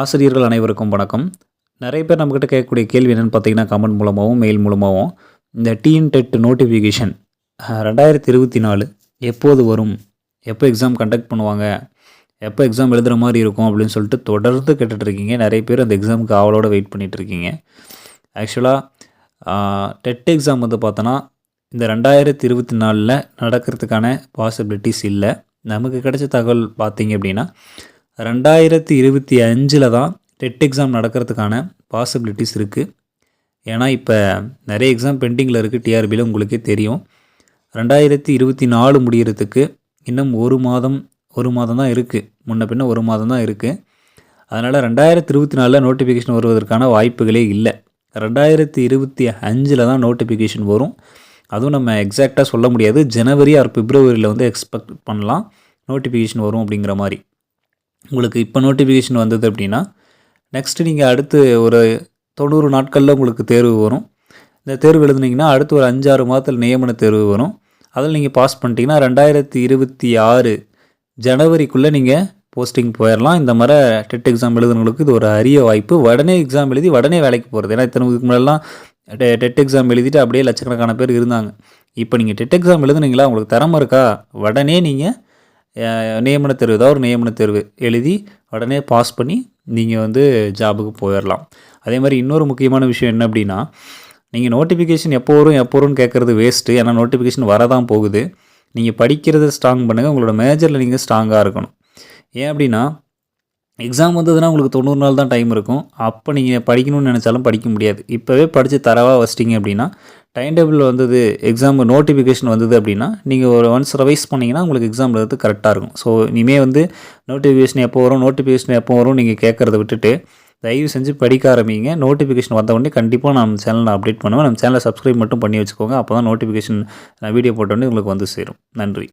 ஆசிரியர்கள் அனைவருக்கும் வணக்கம். நிறைய பேர் நம்மக்கிட்ட கேட்கக்கூடிய கேள்வி என்னென்னு பார்த்தீங்கன்னா கமெண்ட் மூலமாகவும் மெயில் மூலமாகவும் இந்த டிஎன் டெட் நோட்டிஃபிகேஷன் ரெண்டாயிரத்தி இருபத்தி நாலு எப்போது வரும்? எப்போ எக்ஸாம் கண்டக்ட் பண்ணுவாங்க? எப்போ எக்ஸாம் எழுதுகிற மாதிரி இருக்கும் அப்படின்னு சொல்லிட்டு தொடர்ந்து கேட்டுட்ருக்கீங்க நிறைய பேர் அந்த எக்ஸாமுக்கு ஆவலோடு வெயிட் பண்ணிகிட்ருக்கீங்க ஆக்சுவலாக டெட் எக்ஸாம் வந்து பார்த்தோன்னா இந்த ரெண்டாயிரத்தி இருபத்தி நாலில் நடக்கிறதுக்கான பாசிபிலிட்டிஸ் இல்லை. நமக்கு கிடைச்ச தகவல் பார்த்தீங்க அப்படின்னா ரெண்டாயிரத்தி இருபத்தி அஞ்சில் தான் டெட் எக்ஸாம் நடக்கிறதுக்கான பாசிபிலிட்டிஸ் இருக்குது ஏன்னா இப்போ நிறைய எக்ஸாம் பெண்டிங்கில் இருக்குது டிஆர்பியில் உங்களுக்கே தெரியும். ரெண்டாயிரத்தி இருபத்தி நாலு முடிகிறதுக்கு இன்னும் ஒரு மாதம் ஒரு மாதம் தான் இருக்குது முன்ன பின்ன ஒரு மாதம் தான் இருக்குது அதனால் ரெண்டாயிரத்தி இருபத்தி நாலில் நோட்டிஃபிகேஷன் வருவதற்கான வாய்ப்புகளே இல்லை. ரெண்டாயிரத்தி இருபத்தி அஞ்சில் தான் நோட்டிஃபிகேஷன் வரும். அதுவும் நம்ம எக்ஸாக்டாக சொல்ல முடியாது. ஜனவரி ஆர் பிப்ரவரியில் வந்து எக்ஸ்பெக்ட் பண்ணலாம். நோட்டிஃபிகேஷன் வரும் அப்படிங்கிற மாதிரி. உங்களுக்கு இப்போ நோட்டிஃபிகேஷன் வந்தது அப்படின்னா நெக்ஸ்ட்டு நீங்கள் அடுத்து ஒரு தொண்ணூறு நாட்களில் உங்களுக்கு தேர்வு வரும். இந்த தேர்வு எழுதுனீங்கன்னா அடுத்து ஒரு அஞ்சாறு மாதத்தில் நியமன தேர்வு வரும். அதில் நீங்கள் பாஸ் பண்ணிட்டீங்கன்னா ரெண்டாயிரத்தி இருபத்தி ஆறு ஜனவரிக்குள்ளே நீங்கள் போஸ்டிங் போயிடலாம் இந்த மாதிரி டெட் எக்ஸாம் எழுதுனவங்களுக்கு இது ஒரு அரிய வாய்ப்பு. உடனே எக்ஸாம் எழுதி உடனே வேலைக்கு போகிறது ஏன்னா இத்தனை முன்னெல்லாம் முன்னாடிலாம் டெட் எக்ஸாம் எழுதிட்டு அப்படியே லட்சக்கணக்கான பேர் இருந்தாங்க. இப்போ நீங்கள் டெட் எக்ஸாம் எழுதுனீங்களா? உங்களுக்கு திறமை இருக்கா? உடனே நீங்கள் நியமன தேர்வு ஏதாவது ஒரு நியமன தேர்வு எழுதி உடனே பாஸ் பண்ணி நீங்கள் வந்து ஜாபுக்கு போயிடலாம் அதே மாதிரி இன்னொரு முக்கியமான விஷயம் என்ன அப்படின்னா நீங்கள் நோட்டிஃபிகேஷன் எப்போ வரும் எப்போ வரும்னு கேட்குறது வேஸ்ட்டு ஏன்னா நோட்டிஃபிகேஷன் வரதான் போகுது. நீங்கள் படிக்கிறத ஸ்ட்ராங் பண்ணுங்கள் உங்களோட மேஜரில் நீங்கள் ஸ்ட்ராங்காக இருக்கணும். ஏன் அப்படின்னா எக்ஸாம் வந்ததுன்னா உங்களுக்கு தொண்ணூறு நாள் தான் டைம் இருக்கும். அப்போ நீங்கள் படிக்கணும்னு நினச்சாலும் படிக்க முடியாது. இப்போவே படித்து தரவாக வச்சிட்டிங்க அப்படின்னா டைம் டேபிள் வந்தது எக்ஸாம் நோட்டிஃபிகேஷன் வந்தது அப்படின்னா நீங்கள் ஒரு ஒன்ஸ் ரிவைஸ் பண்ணிங்கன்னா உங்களுக்கு எக்ஸாம் எழுதுறது கரெக்டாக இருக்கும். ஸோ இனிமேல் வந்து நோட்டிஃபிகேஷன் எப்போ வரும் நோட்டிஃபிகேஷன் எப்போ வரும் நீங்கள் கேட்குறத விட்டுட்டு தயவு செஞ்சு படிக்க ஆரம்பிங்க. நோட்டிஃபிகேஷன் வந்த உடனே கண்டிப்பாக நம்ம சேனலில் அப்டேட் பண்ணுவேன். நம்ம சேனலை சப்ஸ்கிரைப் மட்டும் பண்ணி வச்சுக்கோங்க. அப்போ தான் நோட்டிஃபிகேஷன் நான் வீடியோ போட்டோடனே உங்களுக்கு வந்து சேரும். நன்றி.